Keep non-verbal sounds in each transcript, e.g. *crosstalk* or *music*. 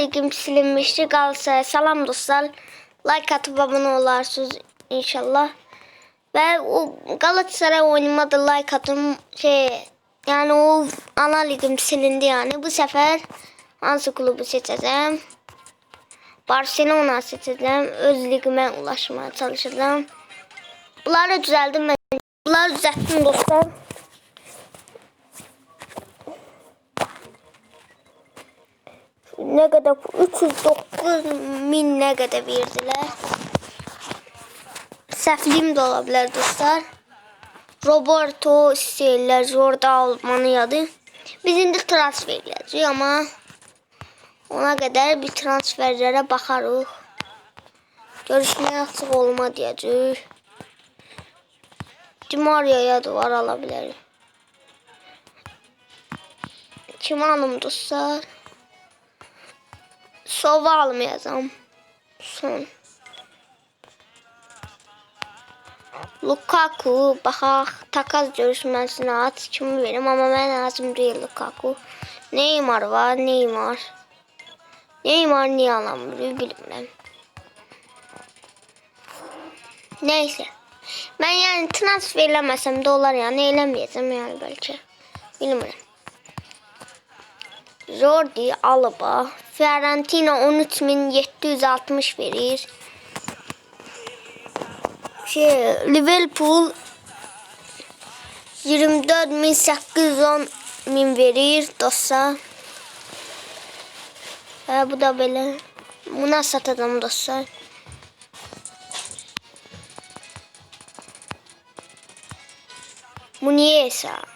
ligim silinmişti Galatasaray. Salam dostlar. Like atıp abone olarsınız inşallah. Ve o Galatasaray oyunuma da like atın. Şey, yani o ana ligim silindi yani. Bu sefer hansı klubu seçeceğim? Barcelona seçeceğim. Öz ligime ulaşmaya çalışacağım. Bunları düzeldim ben. Bunları düzelttim dostlar. Ne kadar 309 min ne kadar verdiler. Səhvliyim də ola dostlar. Roberto istəyirlər Jorda Almaniyadır. Biz indi transfer edəcəyik amma ona qədər bir transferlərə baxarıq. Görüşməyə açıq olma deyəcək. Dimaria'ya da var ala bilərik. Kim alım dostlar? Sova almayacağım. Son. Lukaku baxaq takas görüşməsinə at kimi verim amma mən lazım deyil Lukaku. Neymar var, Neymar. Neymar niyə alamır bilmirəm. Neyse. Mən yəni transfer eləməsəm də olar yəni eləməyəcəm yəni bəlkə. Bilmirəm. Jordi Alba. Fiorentina 13760 verir. Şey, Liverpool 24810 min verir dostlar. Ha, bu da böyle. Buna satacağım dostlar. Bu niye hesap?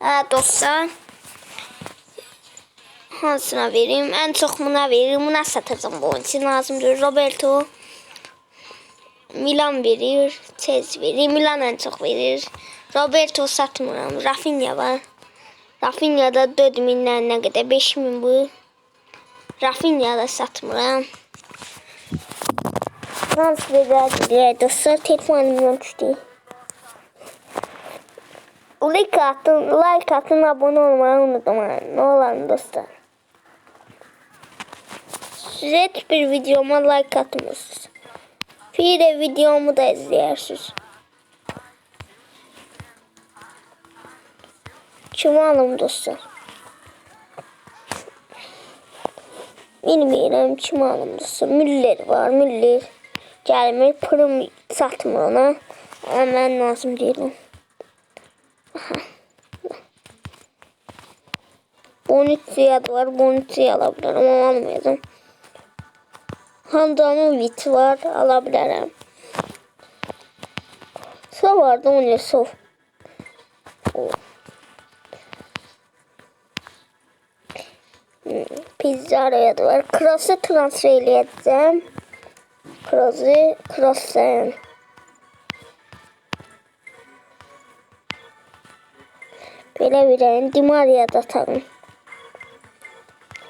Ha dostlar. Hansına vereyim? En çok buna veririm. Buna satacağım bu için lazımdır. Roberto. Milan verir. Chelsea verir. Milan en çok verir. Roberto satmıram. Rafinha var. Rafinha da 4 mindən nə qədər? 5 min bu. Rafinha da satmıram. Transferlər deyə dostlar telefonumdan düşdü. Like atın, like atın, abone olmayı unutmayın. Ne olan dostlar. Size bir videoma like atmışsınız. Bir de videomu da izleyersiniz. Kimi alım dostlar? Bilmiyorum kimi alım dostlar. Müller var, Müller. Gelmir, pırım satmır ona. Ama ben lazım değilim. De var. Bonucci'yi alabilirim ama almayacağım. Handanovic var. Alabilirim. Sov vardı o ne. O. Hmm, Pizzara'ya da var. Kroos'u transfer edeceğim. Kroos'u, Kroos'u. Belə verəyim. Dimariya da atarım.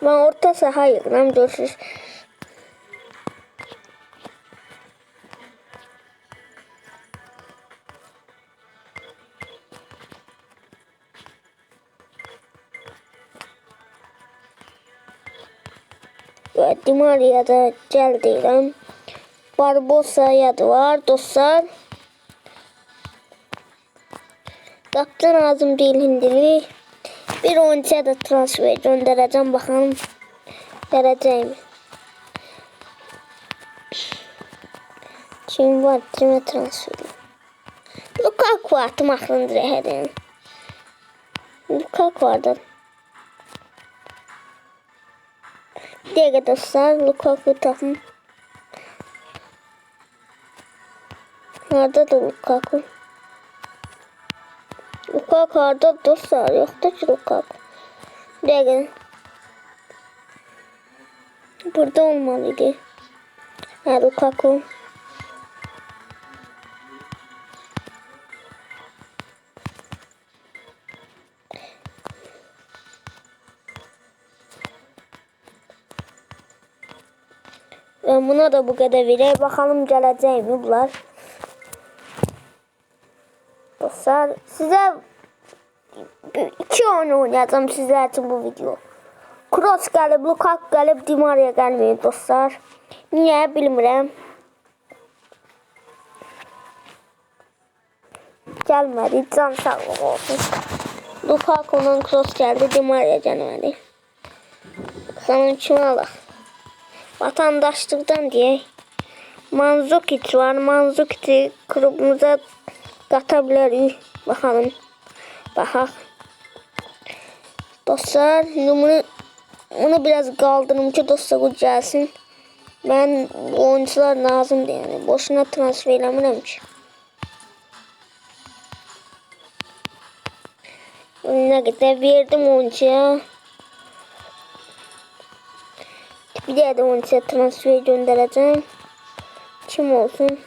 Mən orta saha yığıram, görürsünüz. Və Dimariya da gəl deyirəm. Barbosa da var, dostlar. Kaptan lazım değil hindili. Bir oyuncuya da transfer göndereceğim bakalım. Vereceğim. Kim var? Kime transfer? Lukaku attım aklımda herhalde. Lukaku vardı. Diğer dostlar Lukaku takım. Nerede de Lukaku? Lukaku orada dostlar yoktu ki Lukaku. Bakın. Burada olmalıydı. Ha Lukaku. Buna da bu kadar vereyim. Bakalım gelecek mi bunlar. Dostlar size iki oyun oynayacağım sizler için bu video. Kroos gəlib, Lukaku gəlib, Di Maria gəlməyib dostlar. Niyə bilmirəm. Gəlmədi, can sağlığı olsun. Lukaku'nun Kroos gəldi, Di Maria gəlmədi. Xanım kimi alaq. Vatandaşlıqdan deyək. Manzukic var. Manzukic'i klubumuza qata bilərik. Baxalım. Baxaq. Dostlar, bunu onu biraz kaldırım ki dostlar gelsin. Ben bu oyuncular lazımdı yani. Boşuna transfer eləmirəm ki. Ne kadar verdim oyuncuya. Bir de oyuncuya transfer göndereceğim. Kim olsun?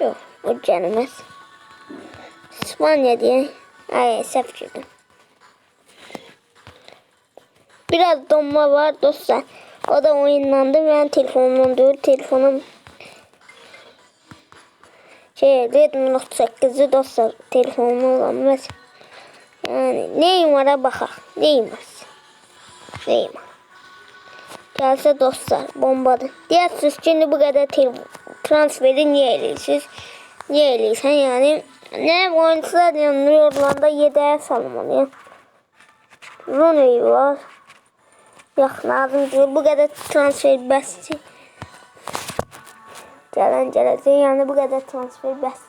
Yok, o gelmez. İspanya diye. Ay, səhv girdim. Biraz donma var dostlar. O da oyunlandı. Ben telefonumdan değil. Telefonum şey Redmi Note 8'i dostlar telefonum olamaz. Yani. Neyim var? Neyim var? Gelse dostlar bombadır. Deyirsiniz ki bu kadar transferi niye eləyirsiniz? Niye eləyirsən yani? Ne oyuncular yanılıyorlar da yedeğe salmalıyım. Rooney var. Yok lazım değil. Bu kadar transfer bəsdir. Gələn gələcək. Yəni bu qədər transfer bəs.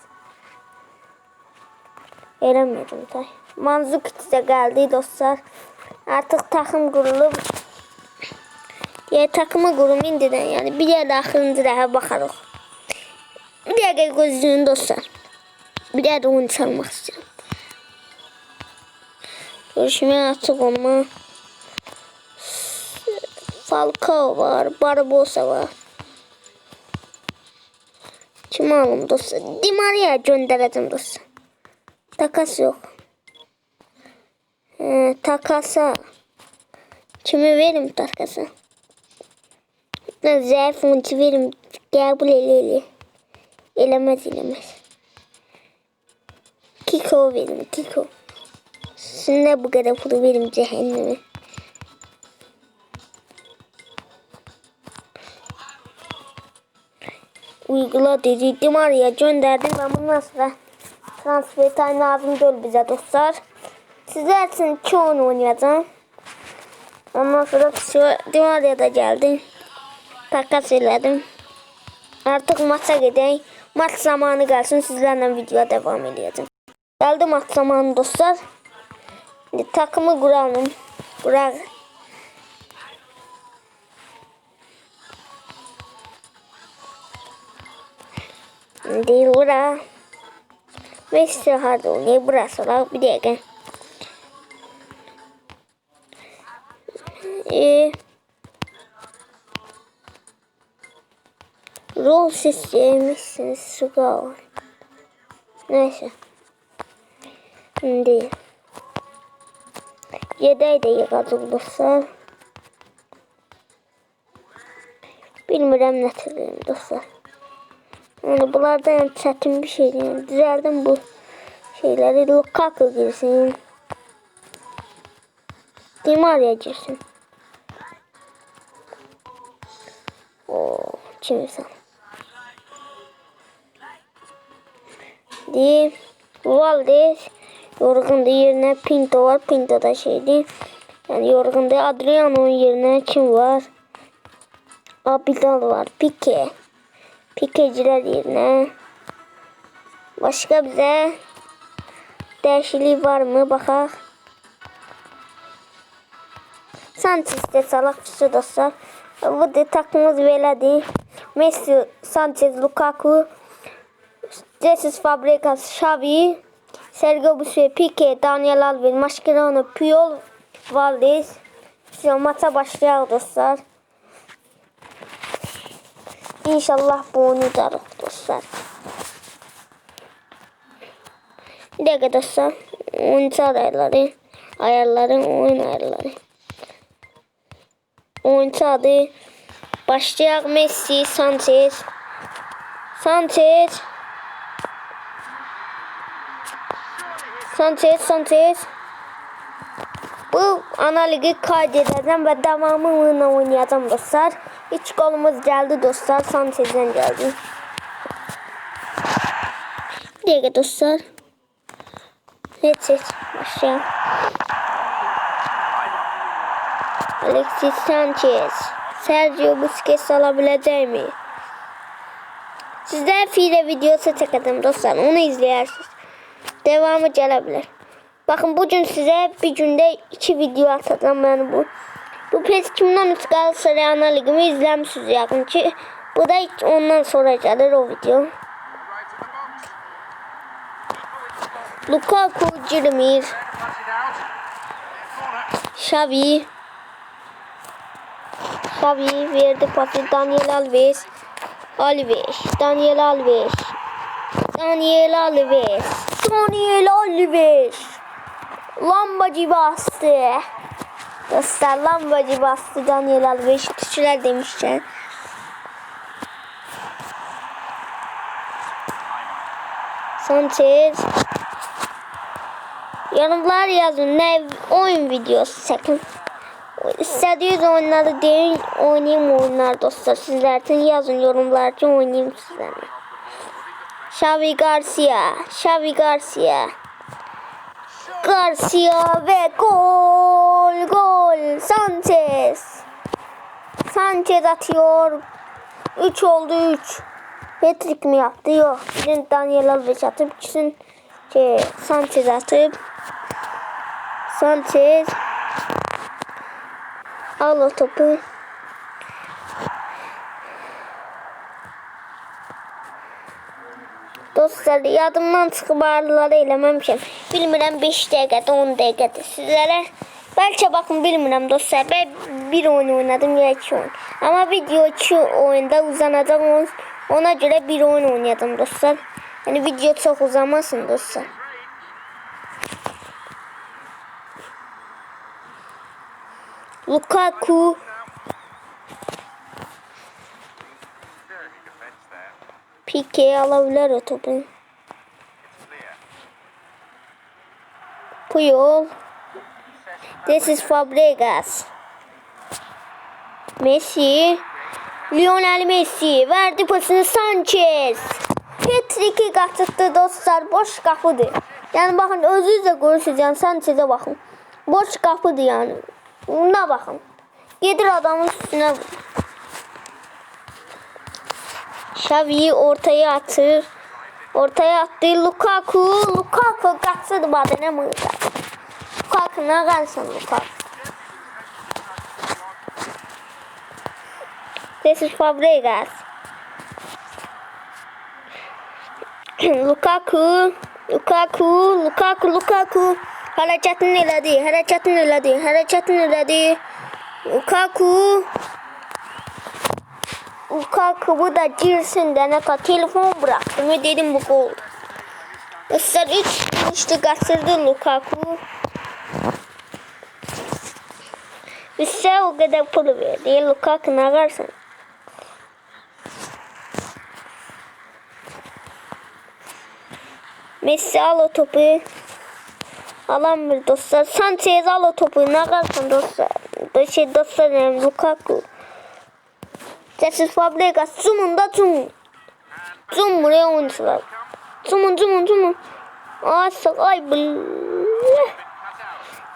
Eləmədim tay. Manzuk də gəldi dostlar. Artıq takım qurulub. Yəni takımı qurum indidən. Yəni bir yerdə axırıncı dəfə baxarıq. Bir dəqiqə gözləyin dostlar. Bir dəqiqə oyun çalmaq istəyirəm. Görüşməyə açıq olma. Falcao var, Barbosa var. Kim alım dostlar? Di Maria göndereceğim dostlar. Takas yok. Ee, takasa. Kimi verim takasa? Ben zayıf oyuncu verim. Kabul ele Elemez elemez. Kiko verim Kiko. Şimdi bu kadar pulu verim cehenneme. uygula dediydim araya gönderdim ve bundan sonra transfer time lazım değil bize dostlar. Sizler için iki oyun oynayacağım. Ondan sonra Dimaria da geldi. Takas elədim. Artık maça gideyim. Maç zamanı gelsin sizlerle videoya devam edeceğim. Geldi maç zamanı dostlar. Şimdi takımı kuralım. Kurar. Değil bura. Messi hadi oynayı burası la bir dakika. Ee, rol şu var. Neyse. Şimdi yedeği de dostlar. Bilmirəm nə türlüyüm dostlar. Yani bunlardan yani çetin bir şey yani. Düzeldim bu şeyleri. Lukaku girsin. Di Maria girsin. Oo, kim sen? Di Valdez yorgun yerine Pinto var. Pinto da şeydi. Yani yorgun değil. Adriano'nun yerine kim var? Abidal var. Pique. Pikeciler yerine. Başka bize değişiklik var mı? Bakaq. Sanchez'de salak şu dostlar. Bu da takımımız belədir. Messi, Sanchez, Lukaku, Jesus Fabregas, Xavi, Sergio Busquets, Pique, Daniel Alves, Mascherano, Puyol, Valdez. Şimdi maça başlayalım dostlar. İnşallah bu oynayacağız dostlar. Bir dakika dostlar. Oyuncu ayarları. Ayarları, oyun ayarları. Oyuncu adı. Başlayaq Messi, Sanchez. Sanchez. Sanchez, Sanchez. Bu ana ligi kaydedeceğim ve devamını oynayacağım dostlar. İç golümüz geldi dostlar. Sanchez'den geldi. Bir dakika dostlar. Evet, evet. Başlayalım. Alexis Sanchez. Sergio Busquets alabilecek mi? Sizler file videosu çekeceğim dostlar. Onu izleyersiniz. Devamı gelebilir. Bakın bugün size bir günde iki video atacağım ben bu. Bu PES 2013 Galatasaray Ana Ligimi izlemişsiniz yakın ki. Bu da ondan sonra gelir o video. Lukaku, Cirmir, Xavi. Xavi verdi pası Daniel Alves. Alves, Daniel Alves. Daniel Alves. Daniel Alves. Lambacı bastı. Dostlar lambacı bastı Daniel Alves. Kişiler demişken. Sanchez. Yorumlar yazın ne oyun videosu çekin. İstediğiniz oyunları deyin oynayayım oyunlar dostlar. Sizler için yazın yorumlarda oynayayım sizlerle. Xavi Garcia, Xavi Garcia. Garcia ve gol, gol. Sanchez. Sanchez atıyor. 3 oldu 3. Hat-trick mi yaptı? Yok. Birini Daniel Alves atıp ikisini şey, Sanchez atıp Sanchez al o topu. Dostlar yadımdan çıxıb ağrıları eləməmişəm. Bilmirəm 5 dəqiqədə 10 dəqiqədə sizlərə. Bəlkə baxın bilmirəm dostlar. Ben bir oyun oynadım ya iki oyun. Ama video iki oyunda uzanacaq on- ona göre bir oyun oynadım dostlar. Yani video çok uzamasın dostlar. Lukaku Pique alabilir o topu. Puyol. This is Fabregas. Messi. Lionel Messi verdi pasını Sanchez. Hat-trick'i kaçırttı dostlar. Boş kapıdı. Yani bakın özünüzle görüşeceğim. Sanchez'e bakın. Boş kapıdı yani. Buna bakın. Gelir adamın üstüne vur. Xavi ortaya atır. Ortaya attı Lukaku. Lukaku kaçırdı badene mi? Lukaku ne kalsın Lukaku? This is Fabregas. Lukaku. Lukaku. Lukaku. Lukaku. Hareketini elədi. Hareketini elədi. Hareketini elədi. Lukaku. Lukaku bu da girsin de ne kadar telefon bıraktım ve dedim bu gol. Dostlar üç işte kaçırdı Lukaku. Bize o kadar pul verdi. Lukaku ne versin? Messi al o topu. Alamıyor dostlar. Sanchez al o topu. Ne kalsın dostlar? Şey dostlar yani Lukaku. Sessiz Fabregas. Zoom'un da zoom. Zoom buraya oyuncular. Zoom'un zoom'un. Aa ay bıl.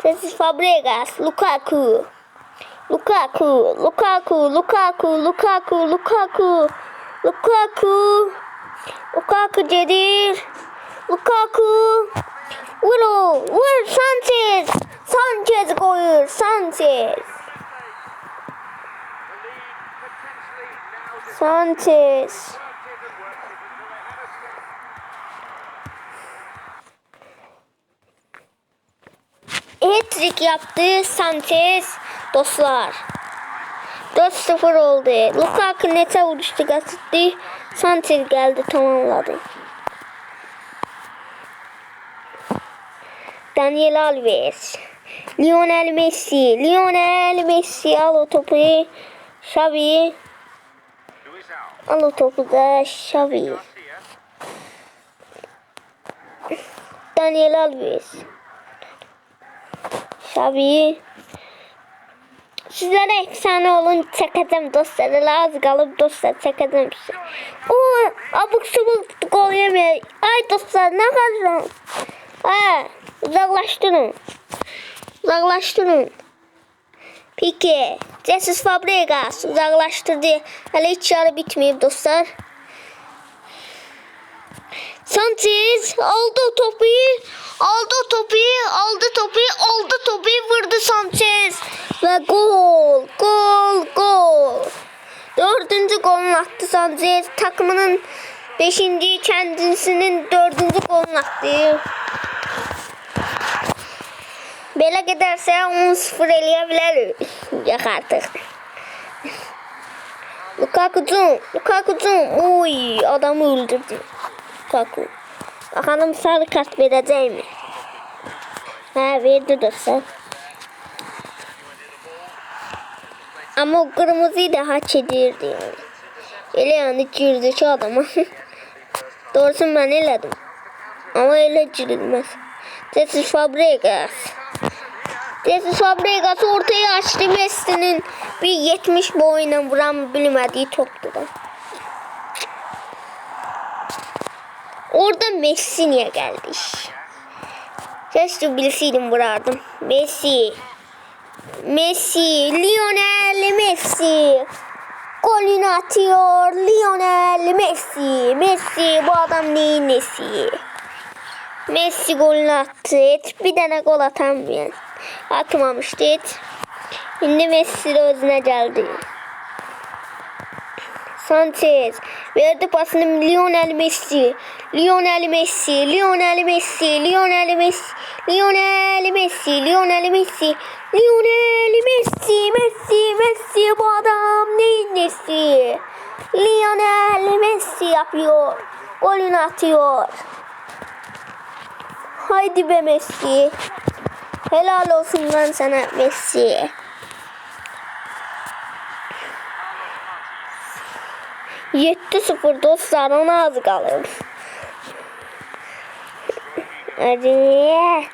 Sessiz Fabregas. Lukaku. Lukaku. Lukaku. Lukaku. Lukaku. Lukaku. Lukaku. Lukaku Cedir. Lukaku. O. Vur Sanchez. Sanchez koyuyor. Sanchez. Sanchez. Hat-trick yaptı Sanchez dostlar. 4-0 oldu. Lukaku nete vuruştu gazetti. Sanchez geldi tamamladı. Daniel Alves. Lionel Messi. Lionel Messi al o topu. Xavi. Al o topu da Xavi. Daniel Alves. Xavi. Sizlərə əfsanə olun, çəkəcəm dostları, az qalıb dostlar, çəkəcəm sizə. O, abuk subuk qol yeməyək. Ay dostlar, nə qazan? Ay uzaklaştırın. Uzaklaştırın. Peki. Jesus Fabregas uzaklaştırdı. Hala hiç yarı bitmeyip dostlar. Sanchez aldı topu. Aldı topu. Aldı topu. Aldı topu. Vurdu Sanchez. Ve gol. Gol. Gol. Dördüncü golünü attı Sanchez. Takımının beşinci kendisinin dördüncü golünü attı. Belə gedərsə 10-0 eləyə bilərik. Yox artıq. Lukaku'cum, Lukaku'cum. Oy, adamı öldürdü. Lukaku. Bakalım sarı kart verəcək mi? Hə, verdi dostlar. Ama o kırmızıyı da hak edirdi yani. Elə yani girdi ki adama. *laughs* Doğrusunu ben elədim. Ama elə girilmez. Jesus Fabregas. Jesus Fabregas ortaya açtı Messi'nin bir 70 boyuna vuran bilmediği toptu da. Orada Messi niye geldi? Keşke bilseydim vurardım. Messi. Messi. Lionel Messi. Golünü atıyor. Lionel Messi. Messi bu adam neyin nesi? Messi golünü attı. Et. Bir tane gol atamıyor. Atmamıştı. Et. Şimdi Messi de özüne geldi. Sanchez verdi pasını Lionel Messi. Lionel Messi, Lionel Messi, Lionel Messi, Lionel Messi, Lionel Messi, Lionel Messi, Messi, Messi bu adam neyin nesi? Lionel Messi yapıyor. Golünü atıyor. Haydi be Messi. Helal olsun lan sana Messi. Yetti sıfır dostlar ona az kalır. Hadi.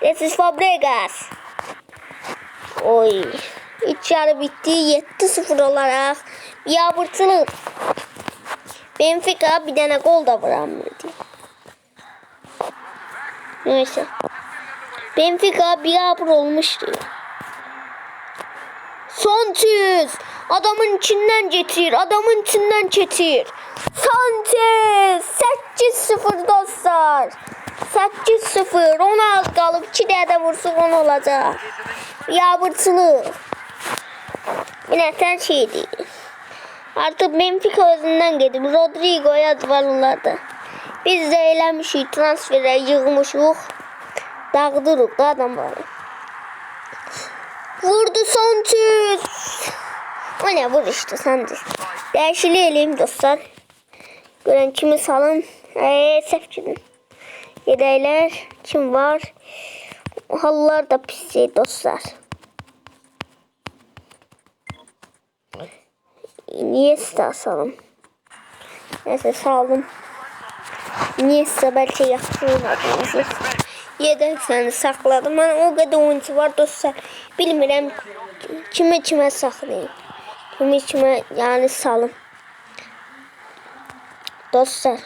This is Fabregas. Oy. İç yarı bitti. 7-0 olarak. Yağmurtuluk. Benfica bir tane gol da vuramıyordu. Neyse. Benfica bir yağmur olmuştu. Sanchez. Adamın içinden getir. Adamın içinden getir. Sanchez. 8-0 dostlar. 8-0. 10 az kalıp 2 de vursun 10 olacak. Yağmurçuluk. Yine şey değil. Artık Benfica özünden gedib. Rodrigo yaz var onlarda. Biz də eləmişik, transferə yığmışıq. Dağıdırıq da adamları. Vurdu Sanchez. O ne vur işte Sanchez. Değişileyelim dostlar. Gören kimi salın. Eee sefçinin. Yedekler kim var? Hallar da pis dostlar. Iniesta asalım. Neyse saldım. Iniesta belki yaptırmadığımız Yedek seni sakladım. Ben o kadar oyuncu var dostlar. Bilmirəm kime kime saklayayım. Kimi kime yani salım. Dostlar.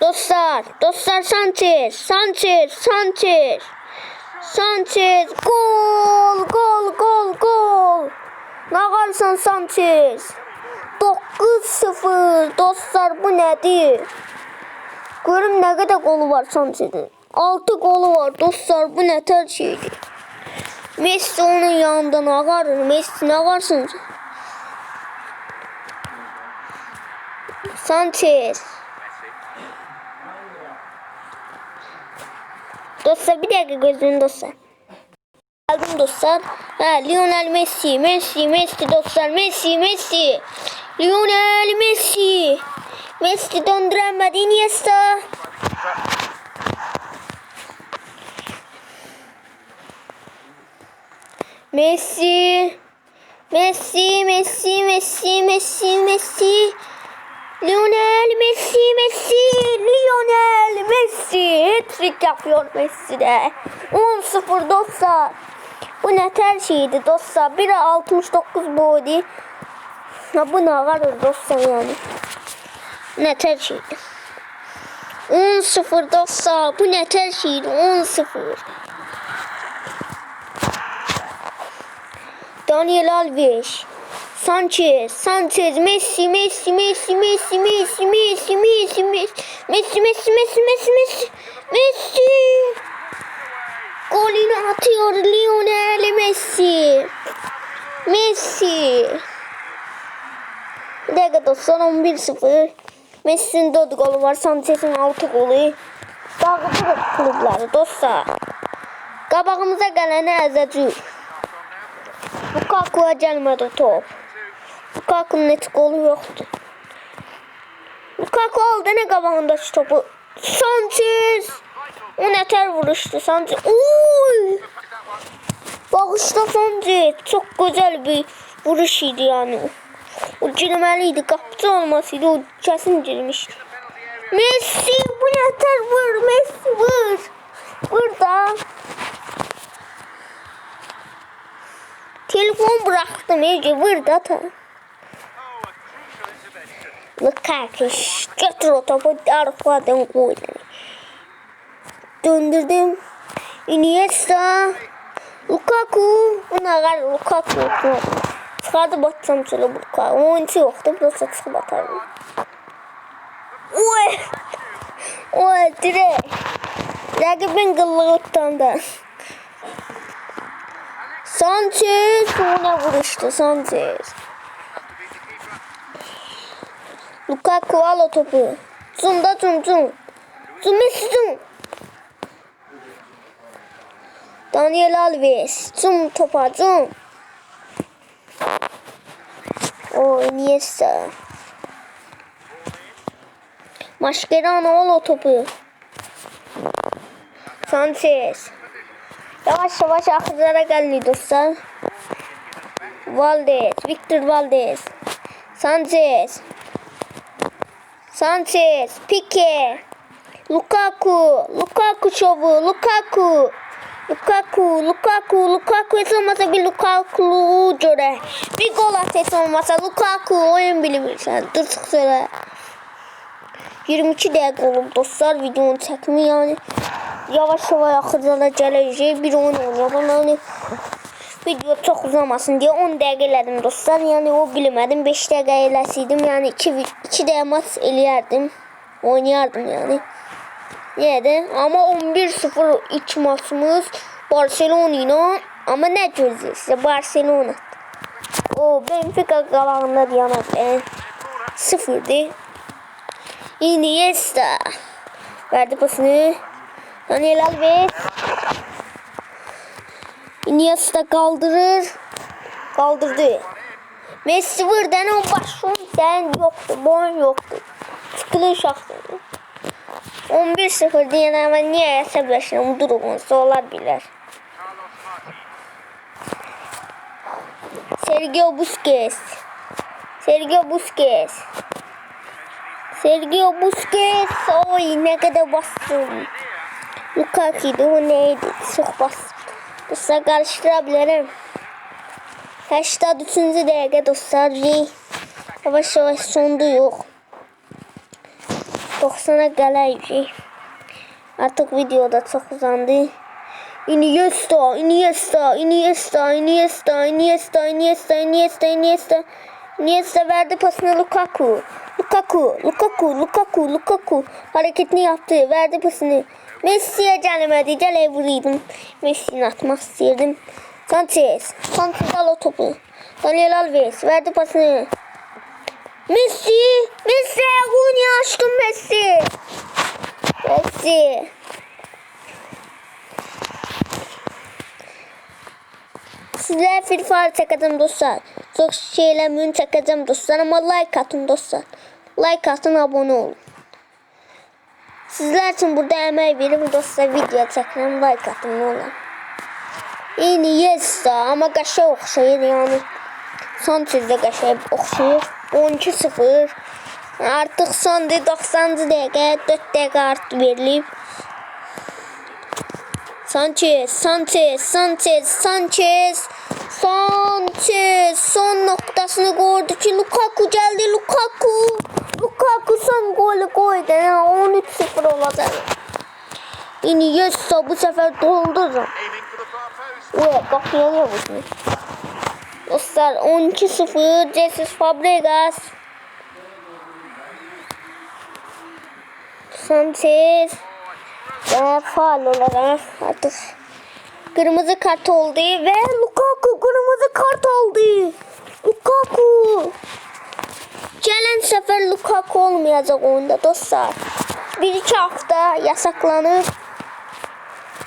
Dostlar. Dostlar Sanchez. Sanchez. Sanchez. Sanchez. Gol. Gol. Gol. Gol. Ne kalsın Sanchez. 9-0. Dostlar bu nedir? Görüm ne kadar golü var Sanchez'in. 6 golü var dostlar bu ne ter şeydi. Messi onun yanından ağar. Messi ne ağarsın? Sanchez. Dostlar bir dakika gözünü dostlar. Aldım dostlar. Ha, Lionel Messi, Messi, Messi dostlar. Messi, Messi. Lionel Messi. Messi döndüremedi Iniesta. Messi. Messi, Messi, Messi, Messi, Messi. Lionel Messi, Messi, Lionel Messi. Hat-trick yapıyor Messi de. 10-0 dostlar. Bu ne ter şeydi dostlar. 1'e 69 body. Ya bu ne var dostlar yani. Ne ter şeydi. 10-0 dostlar. Bu ne ter şeydi. 10-0. Daniel Alves. Sanchez, Sanchez, Messi, Messi, Messi, Messi, Messi, Messi, Messi, Messi, Messi, Messi, Messi, Messi, Messi, Messi. Golünü atıyor Lionel Messi. Messi. Bir dakika dostlar 11-0. Messi'nin 4 golü var. Sanchez'in 6 golü. Dağıtırıq klubları dostlar. Qabağımıza gələni əzəcəyik. Lukaku'ya gəlmədi top. Lukaku'nun net golü yoxdur. Lukaku aldı ne qabağındakı topu. Sanchez. O nətər vuruşdu Sanchez. Uy! Bağışla Sanchez. Çok güzel bir vuruş idi yani. O girməliydi. Qapıcı olmasaydı o kesin girmişdi. Messi bu nətər vur. Messi vur. Burada. Telefon bıraktım Ece burada da. Lukaku götür o topu arkadan koydu. Döndürdüm. Iniesta. Lukaku. Buna kadar Lukaku. Çıkardı batsam şöyle Lukaku. Oyuncu yoktu. Burası çıkıp atarım. Oy. Oy direkt. Rakibin gıllığı utandı. Sanchez ona vuruştu Sanchez. Lukaku al topu. Zoom da zoom zoom. Zoom Messi zoom. Daniel Alves. Zoom topa zoom. O Iniesta. Mascherano al o topu. Sanchez. Yavaş yavaş akıllara geldi dostlar. Valdez, Victor Valdez. Sanchez. Sanchez, Pique. Lukaku, Lukaku şovu, Lukaku. Lukaku, Lukaku, Lukaku hiç olmasa bir Lukaku'lu göre. Bir gol at hiç olmasa Lukaku oyun bilimi sen. Dur söyle. 22 dakika oldu dostlar videonun çekimi yani yavaş yavaş hızla geleceği şey, bir oyun oynuyor. Ben video çok uzamasın diye 10 dakika elədim dostlar. Yani o bilmedim 5 dakika eləsiydim. Yani 2 2 dakika maç eləyərdim. Oynayardım yani. Yine de ama 11-0 ilk maçımız Barcelona ile ama ne gözü size Barcelona. O Benfica qalağında yana ben. Sıfırdı. Iniesta verdi pasını. Daniel Alves. Iniesta kaldırır. Kaldırdı. Messi buradan o başın sen yoktu. Boyun yoktu. Sıkılı uşaktı. 11-0 diyen ama niye hesaplaşıyorum durumunsa olabilir. Sergio Busquets. Sergio Busquets. Sergio Busquets. Oy ne kadar bastım. Lukaku'ydu o neydi? Çok bastım. Dostlar karıştırabilirim. 83. dakika dostlar. Yavaş yavaş sondu yok. 90'a gələcək. Artıq videoda çox uzandı. Iniesta, Iniesta, Iniesta, Iniesta, Iniesta, Iniesta, Iniesta, Iniesta. Iniesta verdi pasını Lukaku. Lukaku, Lukaku, Lukaku, Lukaku. Hareketini yaptı, verdi pasını. Messi'ye gəlmədi, gələ vuraydım. Messi'ni atmaq istəyirdim. Sanchez, Sanchez al o topu. Daniel Alves verdi pasını. Messi, Messi, Aguni aşkım Messi. Messi. Sizler Free Fire çekeceğim dostlar. Çok şeyler mühim çekeceğim dostlar ama like atın dostlar. Like atın abone olun. Sizler için burada emeği verim dostlar video çekelim like atın ne olur. Iniesta ama qaşa oxşayır yəni. Sanchez də qəşəng oxşayır. 12-0. Artıq sondur 90-cı dəqiqə 4 dəqiqə artıq verilib. Sanchez, Sanchez, Sanchez, Sanchez, Sanchez son noktasını koydu ki Lukaku geldi. Lukaku golü koydu. Yani 13-0 olacak. Iniesta bu sefer doldurur. Evet bak yanıyor bu şimdi. Dostlar 12-0 Jesus Fabregas. Sanchez. Ve faal olarak artık kırmızı kart oldu ve Lukaku kırmızı kart aldı. Lukaku. Gelen sefer Lukaku olmayacak oyunda dostlar. Bir iki hafta yasaklanır.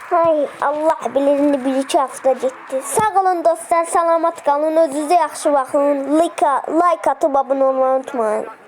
Hay Allah bilir indi bir iki hafta getdi. Sağ olun dostlar, salamat qalın, özünüzə yaxşı baxın. Like, like atıb abunə olmayı unutmayın.